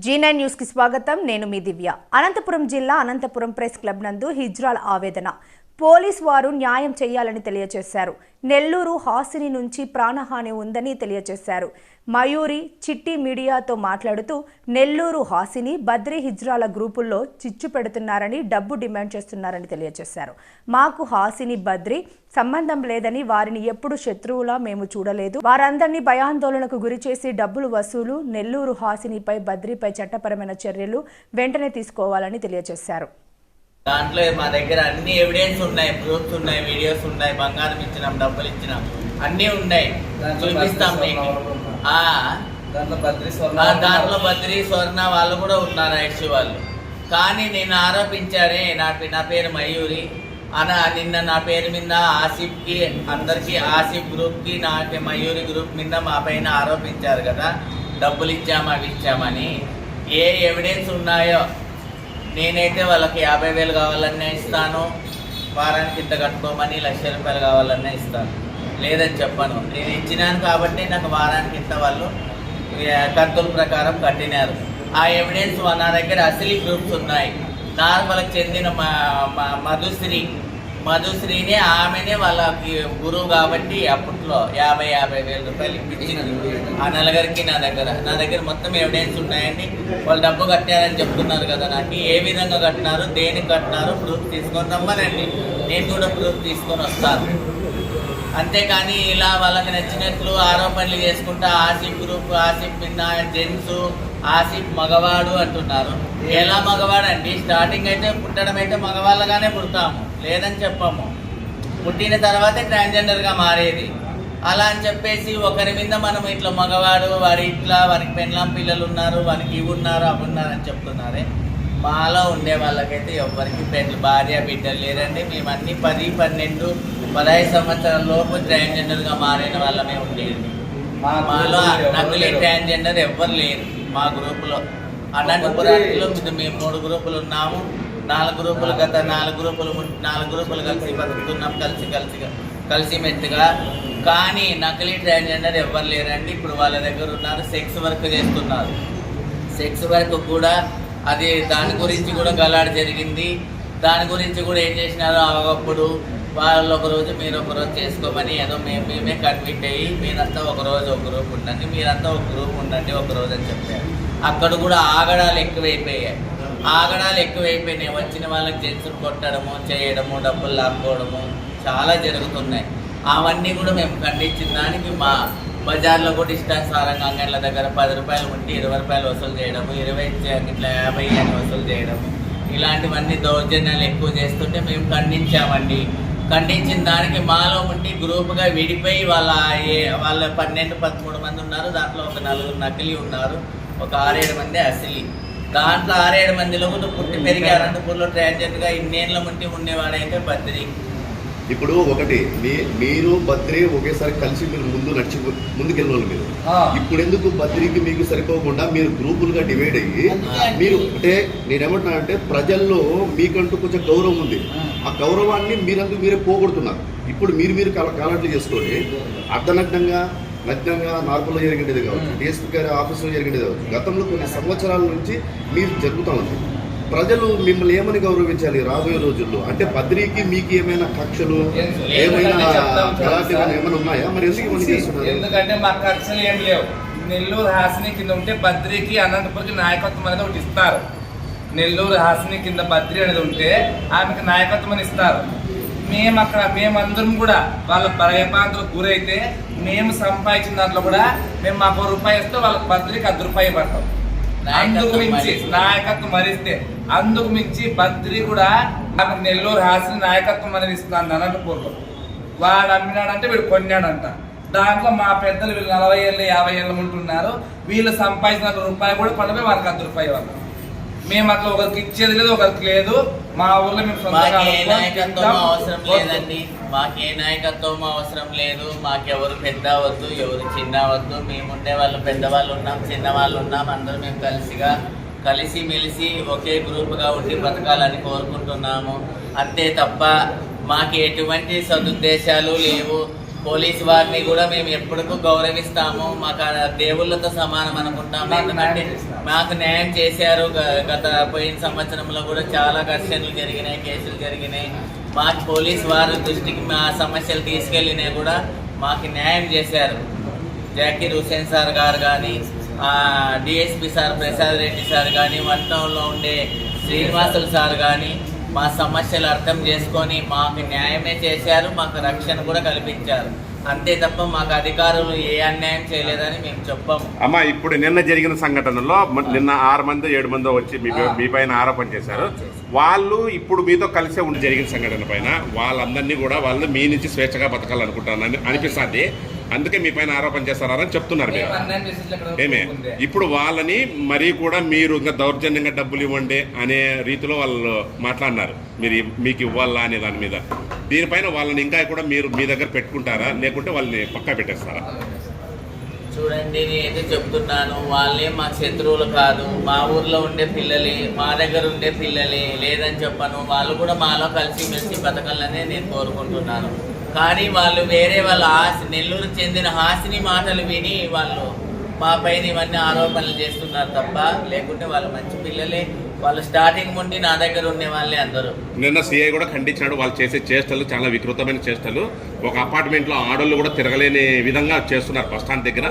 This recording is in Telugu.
జీనైన్ న్యూస్కి స్వాగతం. నేను మీ దివ్య. అనంతపురం జిల్లా అనంతపురం ప్రెస్ క్లబ్ నందు హిజ్రాల్ ఆవేదన. పోలీస్ వారు న్యాయం చేయాలని తెలియజేశారు. నెల్లూరు హాసిని నుంచి ప్రాణహాని ఉందని తెలియజేశారు. మయూరి చిట్టి మీడియాతో మాట్లాడుతూ నెల్లూరు హాసిని బద్రీ హిజ్రాల గ్రూపుల్లో చిచ్చు పెడుతున్నారని డబ్బు డిమాండ్ చేస్తున్నారని తెలియజేశారు. మాకు హాసిని బద్రి సంబంధం లేదని వారిని ఎప్పుడు శత్రువులా మేము చూడలేదు. వారందరినీ భయాందోళనకు గురిచేసి డబ్బులు వసూలు నెల్లూరు హాసినిపై బద్రీపై చట్టపరమైన చర్యలు వెంటనే తీసుకోవాలని తెలియజేశారు. దాంట్లో మా దగ్గర అన్ని ఎవిడెన్స్ ఉన్నాయి ప్రూఫ్స్ ఉన్నాయి వీడియోస్ ఉన్నాయి బంగారం ఇచ్చినాం డబ్బులు ఇచ్చినాం అన్నీ ఉన్నాయి. చూపిస్తాం మీకు. ఆ, దాంట్లో బద్రీ స్వర్ణ వాళ్ళు కూడా ఉన్నారు ఐషి వాళ్ళు. కానీ నేను ఆరోపించానే నా నా పేరు మయూరి. అన నిన్న నా పేరు మీద ఆసిఫ్కి అందరికీ ఆసిఫ్ గ్రూప్కి నా పే- మయూరి గ్రూప్ మీద మా పైన ఆరోపించారు కదా డబ్బులు ఇచ్చాము అవి ఇచ్చామని ఏ ఎవిడెన్స్ ఉన్నాయో నేనైతే వాళ్ళకి యాభై వేలు కావాలన్నా ఇస్తాను. వారానికి ఇంత కట్టుకోమని లక్ష రూపాయలు కావాలన్నా ఇస్తాను. లేదని చెప్పను. నేను ఇచ్చినాను కాబట్టి నాకు వారానికి ఇంత వాళ్ళు ఏ, కంతుల ప్రకారం కట్టినారు. ఆ ఎవిడెన్స్ నా దగ్గర అసలీ ప్రూఫ్స్ ఉన్నాయి. నార్మల్కి చెందిన మధుశ్రీ మధుశ్రీనే ఆమెనే వాళ్ళకి గురువు కాబట్టి అప్పట్లో యాభై యాభై వేల రూపాయలు ఇప్పించింది. ఆ నలుగురికి నా దగ్గర. నా దగ్గర మొత్తం ఎవిడెన్స్ ఉన్నాయండి. వాళ్ళు డబ్బు కట్టారని చెప్తున్నారు కదా నాకు. ఏ విధంగా కట్టినారు దేనికి కట్టినారు ప్రూఫ్ తీసుకొని రమ్మనండి. నేను కూడా ప్రూఫ్ తీసుకొని వస్తాను. అంతేకాని ఇలా వాళ్ళకి నచ్చినట్లు ఆరోపణలు చేసుకుంటా ఆసిఫ్ గ్రూప్ ఆసిఫ్ మిన్నా జెంట్స్ ఆసిఫ్ మగవాడు అంటున్నారు. ఎలా మగవాడు అండి స్టార్టింగ్ అయితే పుట్టడం అయితే మగవాళ్ళగానే పుడతాము. లేదని చెప్పాము. పుట్టిన తర్వాతే ట్రాన్స్జెండర్గా మారేది. అలా అని చెప్పేసి ఒకరి మీద మనం ఇట్లా మగవాడు వాడి ఇట్లా వానికి పెళ్ళాం పిల్లలు ఉన్నారు వానికి ఇవి ఉన్నారు అవి ఉన్నారు అని చెప్తున్నారే. మాలో ఉండే వాళ్ళకైతే ఎవరికి పెళ్ళి భార్య బిడ్డలు లేరండి. మేము అన్ని పది పన్నెండు పదహైదు సంవత్సరాల లోపు ట్రాన్స్జెండర్గా మారిన వాళ్ళమే ఉండేది. మా మాలో నకిలీ. ట్రాన్స్జెండర్ ఎవ్వరు లేరు మా గ్రూపులో. అనంతపురంలో మేము మూడు గ్రూపులు ఉన్నాము. నాలుగు గ్రూపులు గత నాలుగు గ్రూపులు నాలుగు గ్రూపులు కలిసి బతుకుతున్నాం కలిసి కలిసి కలిసి మెట్టుగా కానీ నకిలీ ట్రాన్స్జెండర్ ఎవ్వరు లేరండి. ఇప్పుడు వాళ్ళ దగ్గర ఉన్నారు సెక్స్ వర్క్ చేస్తున్నారు. సెక్స్ వర్క్ కూడా అది దాని గురించి కూడా గలాడ జరిగింది. దాని గురించి కూడా ఏం చేసినారో అవగప్పుడు వాళ్ళు ఒకరోజు మీరు ఒక రోజు చేసుకోమని ఏదో మేము మేమే కన్విట్ అయ్యి మీరంతా ఒక రోజు ఒక గ్రూప్ ఉండండి మీరంతా ఒక గ్రూప్ ఉండండి ఒకరోజు అని చెప్పారు. అక్కడ కూడా ఆగడాలు ఎక్కువైపోయాయి. ఆగడాలు ఎక్కువైపోయినాయి. వచ్చిన వాళ్ళకి జెంట్స్ కొట్టడము చేయడము డబ్బులు లాక్కోవడము చాలా జరుగుతున్నాయి. అవన్నీ కూడా మేము ఖండించిన దానికి మా బజార్లో కూడా ఇష్టానుసారంగా అంగళ్ళ దగ్గర పది రూపాయలు ఉంటే ఇరవై రూపాయలు వసూలు చేయడము ఇరవై ఇట్లా యాభై అని వసూలు చేయడము. ఇలాంటివన్నీ దౌర్జన్యాలు ఎక్కువ చేస్తుంటే మేము ఖండించామండి. ఖండించిన దానికి మాలో ఉండి గ్రూప్గా విడిపోయి వాళ్ళ ఏ- వాళ్ళ పన్నెండు పదమూడు మంది ఉన్నారు. దాంట్లో ఒక నలుగురు నకిలీ ఉన్నారు. ఒక ఆరేడు మంది అసలీ. దాంట్లో ఆరేడు మందిలో కూడా పుట్టి పెరిగి అనంతపూర్లో ట్రాన్స్జెండర్గా ఇన్నేళ్ళ ఉండి ఉండేవాడైతే బద్రి. ఇప్పుడు ఒకటి మీ మీరు బద్రి ఒకేసారి కలిసి మీరు ముందు నడిచి ముందుకెళ్ళిన మీరు. ఇప్పుడు ఎందుకు బద్రికి మీకు సరిపోకుండా మీరు గ్రూపులుగా డివైడ్ అయ్యి మీరు అంటే నేనేమంటున్నా అంటే ప్రజల్లో మీకంటూ కొంచెం గౌరవం ఉంది. ఆ. గౌరవాన్ని మీరందుకు మీరే పోగొడుతున్నారు? ఇప్పుడు మీరు మీరు కల కాలట్లు చేసుకొని అర్ధనగ్నంగా నగ్నంగా నార్మల్గా జరిగేది కావచ్చు. డిఎస్పీ గారి ఆఫీసులో జరిగేది కావచ్చు. గతంలో కొన్ని సంవత్సరాల నుంచి మీరు జరుగుతూ ఉంది. ప్రజలు మిమ్మల్ని ఏమని గౌరవించాలి రాబోయే రోజుల్లో? అంటే బద్రికి మీకు ఏమైనా కక్షలు ఏమైనా. ఏమైనా ఉన్నాయా? మరి ఎందుకు చేస్తున్నారు? ఎందుకంటే మా ఖర్చులు ఏం లేవు. నెల్లూరు హాసిని కింద ఉంటే బద్రికి అనంతపురికి నాయకత్వం అనేది ఒకటి ఇస్తారు. నెల్లూరు హాసిని కింద బద్రి అనేది ఉంటే ఆమెకి నాయకత్వం అని ఇస్తారు. మేము అక్కడ మేమందరం కూడా వాళ్ళ భయపాంతులకు గురైతే మేము సంపాదించిన దాంట్లో కూడా మేము మాకు రూపాయి ఇస్తే వాళ్ళకి బద్రికి అర్ధ రూపాయి పడతాం. అందుకు మించి. నాయకత్వం మరిస్తే. అందుకు మించి బద్రి కూడా ఆమెకు నెల్లూరు హాసిని నాయకత్వం అనేది ఇస్తున్నాను అనంతపూర్లో వాడు అమ్మినాడంటే వీడు కొన్నాడంట. దాంట్లో మా పెద్దలు వీళ్ళు నలభై ఏళ్ళు యాభై ఏళ్ళు ఉంటున్నారు. వీళ్ళు సంపాదించిన రూపాయి కూడా పడమే వాళ్ళకి అర్ధ రూపాయి వాళ్ళు మేము అట్లా ఒకరికి ఇచ్చేది లేదు ఒకరికి లేదు. మా ఊర్లో మేము మాకే అమ్ముకొని నాయకత్వం అవసరం. లేదండి. మాకే నాయకత్వం అవసరం లేదు. మాకెవరు పెద్ద వద్దు ఎవరు చిన్న వద్దు మేము ఉండే వాళ్ళు పెద్దవాళ్ళు ఉన్నాం చిన్నవాళ్ళు ఉన్నాం. అందరూ మేము కలిసిగా కలిసి మెలిసి ఒకే గ్రూప్గా ఉండి బతకాలని కోరుకుంటున్నాము. అంతే తప్ప మాకు ఎటువంటి సదుద్దేశాలు లేవు. పోలీస్ వారిని కూడా మేము ఎప్పటికూ గౌరవిస్తాము. మాకు ఆ దేవుళ్ళతో సమానం అనుకుంటాము. ఎందుకంటే. మాకు న్యాయం చేశారు. గత పోయిన సంవత్సరంలో కూడా చాలా ఘర్షణలు జరిగినాయి కేసులు జరిగినాయి. మాకు పోలీస్ వారి దృష్టికి మా సమస్యలు తీసుకెళ్ళినాయి కూడా మాకు న్యాయం చేశారు. జాకీర్ హుసేన్ సార్ గారు కానీ DSP sir Prasad Reddy sir కానీ వన్ టౌన్లో ఉండే శ్రీనివాసులు సార్ కానీ మా సమస్యలు అర్థం చేసుకొని మాకు న్యాయమే చేశారు మాకు రక్షణ కూడా కల్పించారు. అంతే తప్ప మాకు అధికారులు ఏ అన్యాయం చేయలేదని మేము చెప్పాము. అమ్మ ఇప్పుడు నిన్న జరిగిన సంఘటనలో నిన్న ఆరు మంది ఏడు మంది వచ్చి మీ పైన ఆరోపణ చేశారు. వాళ్ళు ఇప్పుడు మీతో కలిసే ఉండి జరిగిన సంఘటన పైన వాళ్ళందరినీ కూడా వాళ్ళు మీ నుంచి స్వేచ్ఛగా బతకాలనుకుంటారని అనిపిస్తుంది. అందుకే మీ పైన ఆరోపణ చేస్తారని చెప్తున్నారు మీరు. ఏమే. ఇప్పుడు వాళ్ళని మరీ కూడా మీరు ఇంకా దౌర్జన్యంగా డబ్బులు ఇవ్వండి అనే రీతిలో వాళ్ళు మాట్లాడినారు. మీరు మీకు ఇవ్వాలా అనే దాని మీద. దీనిపైన వాళ్ళని ఇంకా కూడా మీరు మీ దగ్గర పెట్టుకుంటారా? లేకుంటే వాళ్ళని పక్కా పెట్టేస్తారా? చూడండి నేనైతే చెప్తున్నాను. వాళ్ళే మా శత్రువులు కాదు. మా ఊర్లో ఉండే పిల్లలే మా దగ్గర ఉండే పిల్లలే. లేదని చెప్పను. వాళ్ళు కూడా మాలో కలిసి మెలిసి బతకాలనే నేను కోరుకుంటున్నాను. కానీ వాళ్ళు వేరే వాళ్ళ హాసి నెల్లూరు చెందిన హాసిని మాటలు విని వాళ్ళు మా పైన ఇవన్నీ ఆరోపణలు చేస్తున్నారు తప్ప లేకుంటే వాళ్ళు మంచి పిల్లలే. వాళ్ళు స్టార్టింగ్ నుండి నా దగ్గర ఉండే వాళ్ళే అందరూ. నిన్న సీఐ కూడా ఖండించినాడు వాళ్ళు చేసే చేష్టలు చాలా వికృతమైన చేష్టలు. ఒక అపార్ట్మెంట్లో ఆడోళ్ళు కూడా తిరగలేని విధంగా చేస్తున్నారు బస్ స్టాండ్ దగ్గర.